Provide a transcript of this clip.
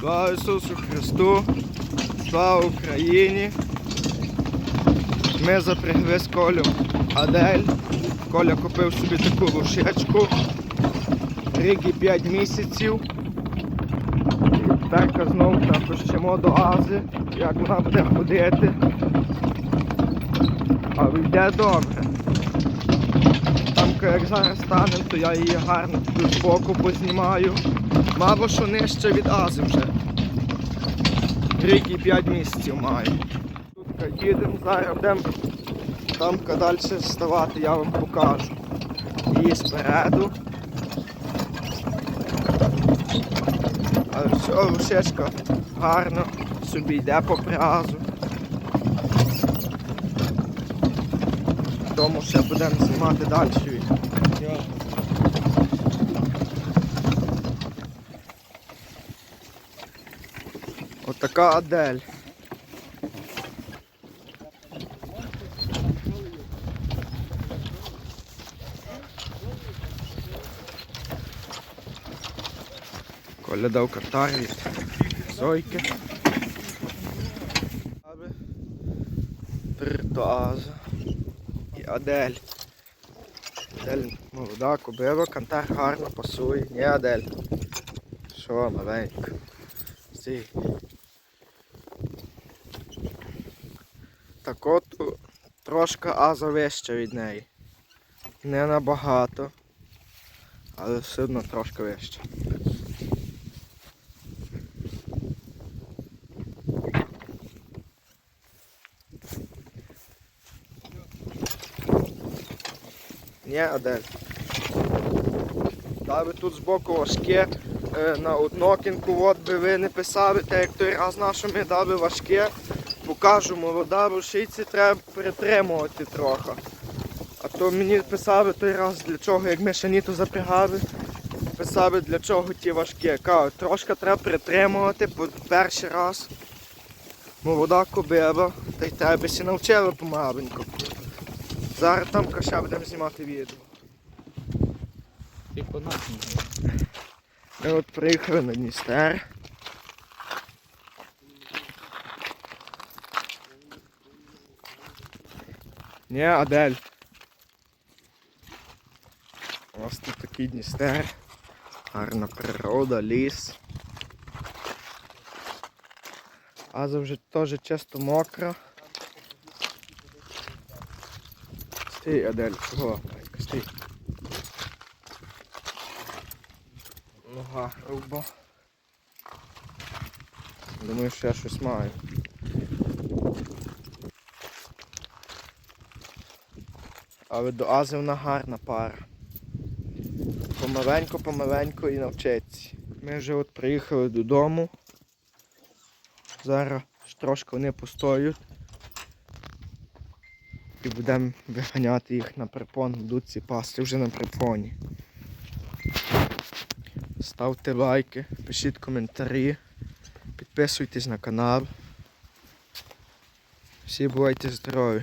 Слава Ісусу Христу! Слава Україні! Ми запрягли з Колю Адель. Коля купив собі таку лошечку. Рік 5 місяців. І Терка знову напущимо до Ази, як вона буде ходити. Але йде добре. Там, як зараз станемо, то я її гарно тут збоку познімаю. Мало що нижче від Ази вже. Рік і 5 місяців маю. Тут їдемо, зараз будемо там далі вставати, я вам покажу. Її спереду. Але все, рушечка гарно собі йде по прязу. Тому ще будемо знімати далі. Отака Адель. Коля дав картар від Зойки. Притаза. Адель. Адель молода, кобила, кантар гарно пасує. Ні, Адель. Що, маленько. Стій. Так от трошки аза вища від неї. Не набагато, але все одно трошки вища. Ні, Адель. Даби тут збоку важке, е, на однокінку от би ви не писали, так як той раз нашими даби важке. Покажу, молода рушиці треба притримувати трохи. А то мені писали той раз для чого, як ми шаніту запрягали, писали для чого ті важкі. Кажу, трошки треба притримувати, бо перший раз молода кобила, та й тебе ще навчили помаленьку. Зараз там ще будемо знімати відео. Ти по нас Ми от приїхали на Дністер. Ні, Адель. У нас тут такий Дністер. Гарна природа, ліс. Аза вже теж чисто мокра. Стій, Адель, чого? Стій. Нога груба. Думаю, що я щось маю. Але до Ази вона гарна пара. Помаленько, помаленько і навчиться. Ми вже от приїхали додому. Зараз ж трошки вони постоють. І будемо виганяти їх на припон, будуть ці пасти вже на припоні. Ставте лайки, пишіть коментарі, підписуйтесь на канал. Всі бувайте здорові!